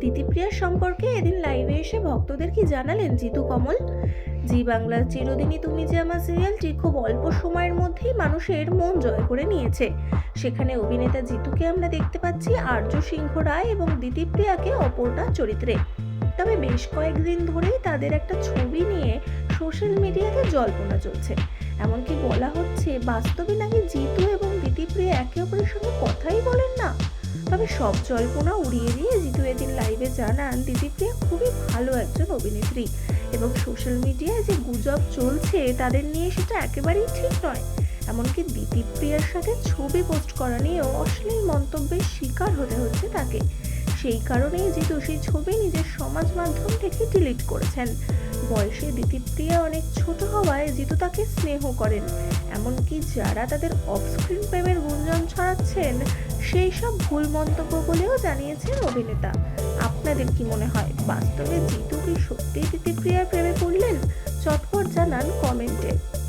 দিতিপ্রিয়ার সম্পর্কে এদিন লাইভে এসে ভক্তদের কি জানালেন জিতু কমল? জি বাংলার চিরদিনই তুমি যে আমার সিরিয়ালটি খুব অল্প সময়ের মধ্যেই মানুষের মন জয় করে নিয়েছে। সেখানে অভিনেতা জিতুকে আমরা দেখতে পাচ্ছি আর্য সিংহ রায় এবং দিতিপ্রিয়াকে অপর্ণা চরিত্রে। তবে বেশ কয়েকদিন ধরেই তাদের একটা ছবি নিয়ে সোশ্যাল মিডিয়াতে জল্পনা চলছে। এমনকি বলা হচ্ছে, বাস্তবে নাকি জিতু এবং দিতিপ্রিয়া একে অপরের সঙ্গে কথাই বলেন না? তবে সব জল্পনা উড়িয়ে দিয়ে জানান দিদিপ্রিয়া খুবই ভালো একজন অভিনেত্রী এবং সোশ্যাল মিডিয়ায় যে গুজব চলছে তাদের নিয়ে সেটা একেবারেই ঠিক নয়। এমনকি দিদিপ্রিয়ার সাথে ছবি পোস্ট করা নিয়েও অশ্লীল মন্তব্যের শিকার হতে হচ্ছে তাকে। সেই কারণেই জিতু সেই ছবি নিজের সমাজ মাধ্যম থেকে ডিলিট করেছেন। বয়সে দিদিপ্রিয়া অনেক ছোট হওয়ায় জিতু তাকে স্নেহ করেন। এমনকি যারা তাদের অফস্ক্রিন প্রেমের গুঞ্জন ছড়াচ্ছেন, সেই সব ভুল মন্তব্য বলেও জানিয়েছেন অভিনেতা। আপনাদের কি মনে হয়? বাস্তবে জিতু কি সত্যিই দিতিপ্রিয়ার প্রেমে পড়লেন? চটপট জানান কমেন্টে।